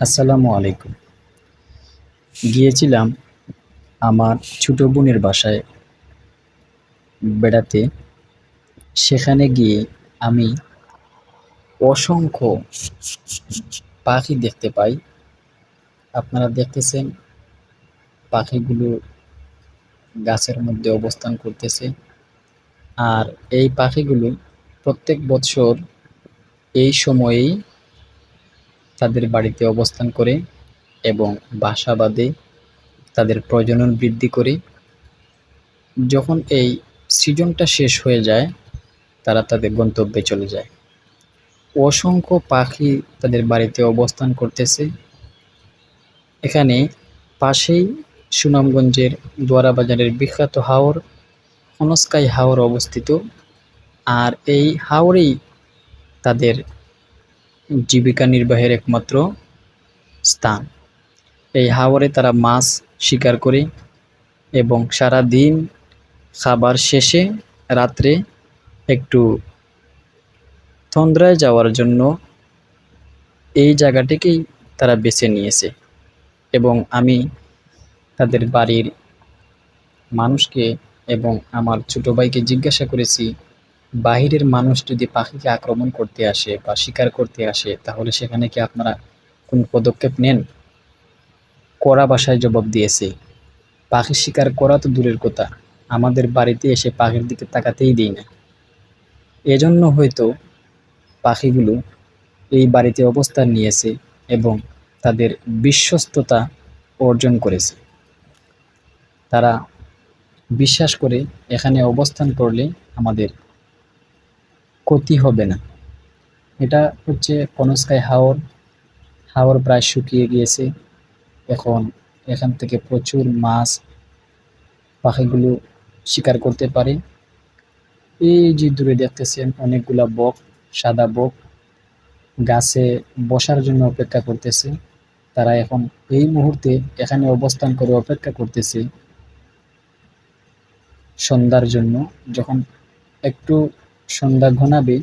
আসসালামু আলাইকুম। গিয়েছিলাম আমার ছোটো বোনের বাসায় বেড়াতে। সেখানে গিয়ে আমি অসংখ্য পাখি দেখতে পাই। আপনারা দেখতেছেন পাখিগুলো গাছের মধ্যে অবস্থান করতেছে। আর এই পাখিগুলো প্রত্যেক বছর এই সময়েই তাদের বাড়িতে অবস্থান করে এবং বাসা বাঁধে, তাদের প্রজনন বৃদ্ধি করে। যখন এই সিজনটা শেষ হয়ে যায়, তারা তাদের গন্তব্যে চলে যায়। অসংখ্য পাখি তাদের বাড়িতে অবস্থান করতেছে। এখানে পাশেই সুনামগঞ্জের দোয়ারা বাজারের বিখ্যাত হাওর অনস্কাই হাওর অবস্থিত। আর এই হাওরেই তাদের জীবিকা নির্বাহের একমাত্র স্থান। এই হাওরে তারা মাছ শিকার করে এবং সারা দিন খাবার শেষে রাত্রে একটু তন্দ্রায় যাওয়ার জন্য এই জায়গাটিকেই তারা বেছে নিয়েছে এবং আমি তাদের বাড়ির মানুষকে এবং আমার ছোটো ভাইকে জিজ্ঞাসা করেছি বাহিরের মানুষ যদি পাখিকে আক্রমণ করতে আসে বা শিকার করতে আসে, তাহলে সেখানে কি আপনারা কোন পদক্ষেপ নেন? কড়া বাসায় জবাব দিয়েছে। পাখি শিকার করা তো দূরের কথা। আমাদের বাড়িতে এসে পাখির দিকে তাকাতেই দিই না। এজন্য হয়তো পাখিগুলো এই বাড়িতে অবস্থান নিয়েছে এবং তাদের বিশ্বস্ততা অর্জন করেছে। তারা বিশ্বাস করে এখানে অবস্থান করলে আমাদের ক্ষতি হবে না। এটা হচ্ছে কনস্কাই হাওর। হাওর প্রায় শুকিয়ে গিয়েছে। এখন এখান থেকে প্রচুর মাছ, পাখিগুলো শিকার করতে পারে। এই যে দূরে দেখতেছেন অনেকগুলা বক, সাদা বক, গাছে বসার জন্য অপেক্ষা করতেছে। তারা এখন এই মুহূর্তে এখানে অবস্থান করে অপেক্ষা করতেছে সন্ধ্যার জন্য। যখন একটু সন্ধ্যা ঘনাবে,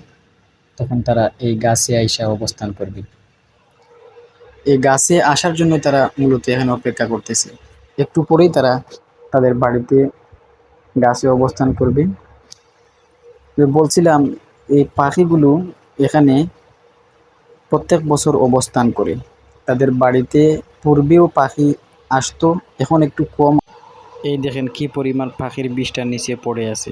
তখন তারা এই গাছে আইসা অবস্থান করবে। এই গাছে আসার জন্য তারা মূলত এখানে অপেক্ষা করতেছে। একটু পরেই তারা তাদের বাড়িতে গাছে অবস্থান করবে। বলছিলাম, এই পাখিগুলো এখানে প্রত্যেক বছর অবস্থান করে। তাদের বাড়িতে পূর্বেও পাখি আসতো, এখন একটু কম। এই দেখেন কি পরিমাণ পাখির বিষটা নিচে পড়ে আছে।